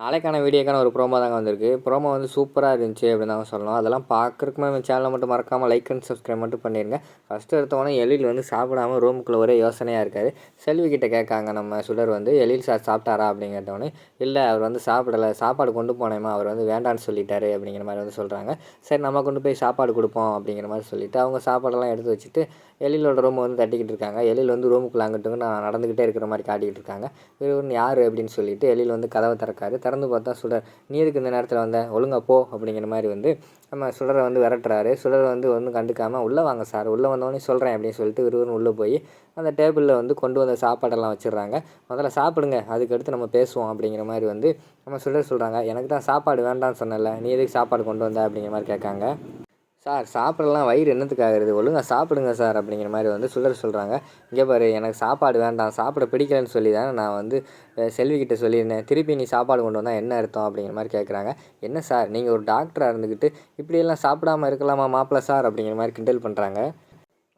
நாளைக்கான வீடியோக்கான ஒரு ப்ரோமோ தாங்க வந்திருக்கு. ப்ரோமோ வந்து சூப்பராக இருந்துச்சு அப்படின்னு தாங்க சொல்லணும். அதெல்லாம் பார்க்குறக்குமே நம்ம சேனலை மட்டும் மறக்காமல் லைக் அண்ட் சப்ஸ்கிரைப் மட்டும் பண்ணிடுங்க ஃபஸ்ட்டு எடுத்தவொடனே எழில் வந்து சாப்பிடாம ரூமுக்குள்ளே ஒரே யோசனையாக இருக்காரு. செல்வி கிட்டே கேட்காங்க நம்ம சுடர் வந்து எழில் சார் சாப்பிட்டாரா அப்படின்னு இல்லை அவர் வந்து சாப்பிடலை சாப்பாடு கொண்டு போனேமா அவர் வந்து வேண்டான்னு சொல்லிட்டாரு அப்படிங்கிற மாதிரி வந்து சொல்கிறாங்க சரி நம்ம கொண்டு போய் சாப்பாடு கொடுப்போம் அப்படிங்கிற மாதிரி சொல்லிவிட்டு அவங்க சாப்பாடெல்லாம் எடுத்து வச்சுட்டு எழிலோட ரூமை வந்து தட்டிக்கிட்டு இருக்காங்க. எழில் வந்து ரூமுக்குள்ளே அங்கிட்டு நான் நடந்துக்கிட்டே இருக்கிற மாதிரி காட்டிக்கிட்டு இருக்காங்க. இவர் யார் அப்படின்னு சொல்லிட்டு எழில் வந்து கதவை திறக்காரு. திறந்து பார்த்தா சுடர். நீ எதுக்கு இந்த நேரத்தில் வந்த? ஒழுங்கா போ அப்படிங்கிற மாதிரி வந்து நம்ம சுடரை வந்து விரட்டுறாரு. சுடரை வந்து ஒன்றும் கண்டுக்காமல் உள்ளே வாங்க சார். உள்ளே வந்தோடனே சொல்கிறேன் அப்படின்னு சொல்லிட்டு விறுவிறுன்னு உள்ளே போய் அந்த டேபிளில் வந்து கொண்டு வந்த சாப்பாடெல்லாம் வச்சிடுறாங்க. முதல்ல சாப்பிடுங்க. அதுக்கடுத்து நம்ம பேசுவோம் அப்படிங்கிற மாதிரி வந்து நம்ம சுடர் சொல்கிறாங்க எனக்கு தான் சாப்பாடு வேண்டாம்னு சொன்னல நீ எதுக்கு சாப்பாடு கொண்டு வந்த அப்படிங்கிற மாதிரி கேட்காங்க. சார் சாப்பிடலாம். வயிறு என்னத்துக்காகிறது ஒழுங்காக சாப்பிடுங்க சார் அப்படிங்கிற மாதிரி வந்து சுடர் சொல்கிறாங்க இங்கே பாரு எனக்கு சாப்பாடு வேண்டாம். சாப்பிட பிடிக்கலன்னு சொல்லி தானே நான் வந்து செல்விக்கிட்ட சொல்லியிருந்தேன். திருப்பி நீ சாப்பாடு கொண்டு வந்தால் என்ன அர்த்தம்? அப்படிங்கிற மாதிரி கேட்குறாங்க என்ன சார் நீங்கள் ஒரு டாக்டராக இருந்துக்கிட்டு இப்படியெல்லாம் சாப்பிடாம இருக்கலாமா மாப்பிள்ளை சார்? அப்படிங்கிற மாதிரி கிண்டல் பண்ணுறாங்க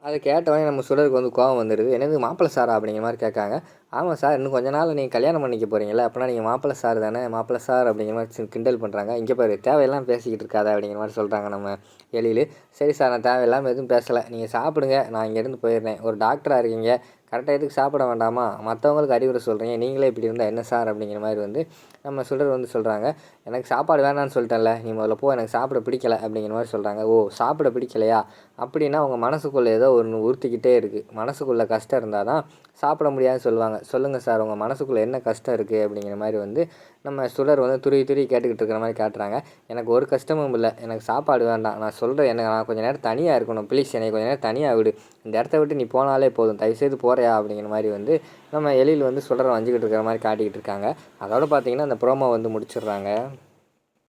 அதை கேட்டவனே நம்ம சுடருக்கு வந்து கோவம் வந்துடுது என்னது மாப்பிள்ளை சாரா? அப்படிங்கிற மாதிரி கேட்காங்க. ஆமாம் சார் இன்னும் கொஞ்ச நாள் நீங்கள் கல்யாணம் பண்ணிக்க போகிறீங்களா அப்படின்னா நீங்கள் மாப்பிள்ளை சார் தானே? மாப்பிள்ளை சார் அப்படிங்கிற மாதிரி சி- கிண்டல் பண்ணுறாங்க இங்கே பாரு தேவையெல்லாம் பேசிக்கிட்டு இருக்காதா அப்படிங்கிற மாதிரி சொல்கிறாங்க நம்ம எழில். சரி சார் நான் தேவையில்லாமல் எதுவும் பேசலை. நீங்கள் சாப்பிடுங்க நான் இங்கேருந்து போயிடுறேன். ஒரு டாக்டராக இருக்கீங்க. கரெக்டாக எதுக்கு சாப்பிட வேண்டாமா? மற்றவங்களுக்கு அறிவுரை சொல்கிறீங்க நீங்களே இப்படி இருந்தால் என்ன சார்? அப்படிங்கிற மாதிரி வந்து நம்ம சுடர் வந்து சொல்கிறாங்க எனக்கு சாப்பாடு வேணான்னு சொல்லிட்டேன்ல. நீ முதல்ல போ. எனக்கு சாப்பிட பிடிக்கல அப்படிங்கிற மாதிரி சொல்கிறாங்க ஓ சாப்பிட பிடிக்கலையா? அப்படின்னா அவங்க மனசுக்குள்ளே ஏதோ ஒன்று உறுத்திக்கிட்டே இருக்குது மனசுக்குள்ளே கஷ்டம் இருந்தால் தான் சாப்பிட முடியாதுன்னு சொல்லுவாங்க. சொல்லுங்கள் சார் உங்கள் மனசுக்குள்ளே என்ன கஷ்டம் இருக்குது அப்படிங்கிற மாதிரி வந்து நம்ம சுடர் வந்து துருவி துருவி கேட்டுக்கிட்டு இருக்கிற மாதிரி காட்டுறாங்க. எனக்கு ஒரு கஷ்டமும் இல்லை. எனக்கு சாப்பாடு வேண்டாம். நான் சொல்கிறேன் எனக்கு நான் கொஞ்சம் நேரம் தனியாக இருக்கணும். ப்ளீஸ் என்னை கொஞ்சம் நேரம் தனியாக விடு. இந்த இடத்த விட்டு நீ போனாலே போதும். தயவுசெய்து போகிறியா அப்படிங்கிற மாதிரி வந்து நம்ம எழில் வந்து சுடரை வஞ்சிக்கிட்டு இருக்கிற மாதிரி காட்டிக்கிட்டு இருக்காங்க. அதோட பார்த்தீங்கன்னா அந்த ப்ரோமோ வந்து முடிச்சிடுறாங்க.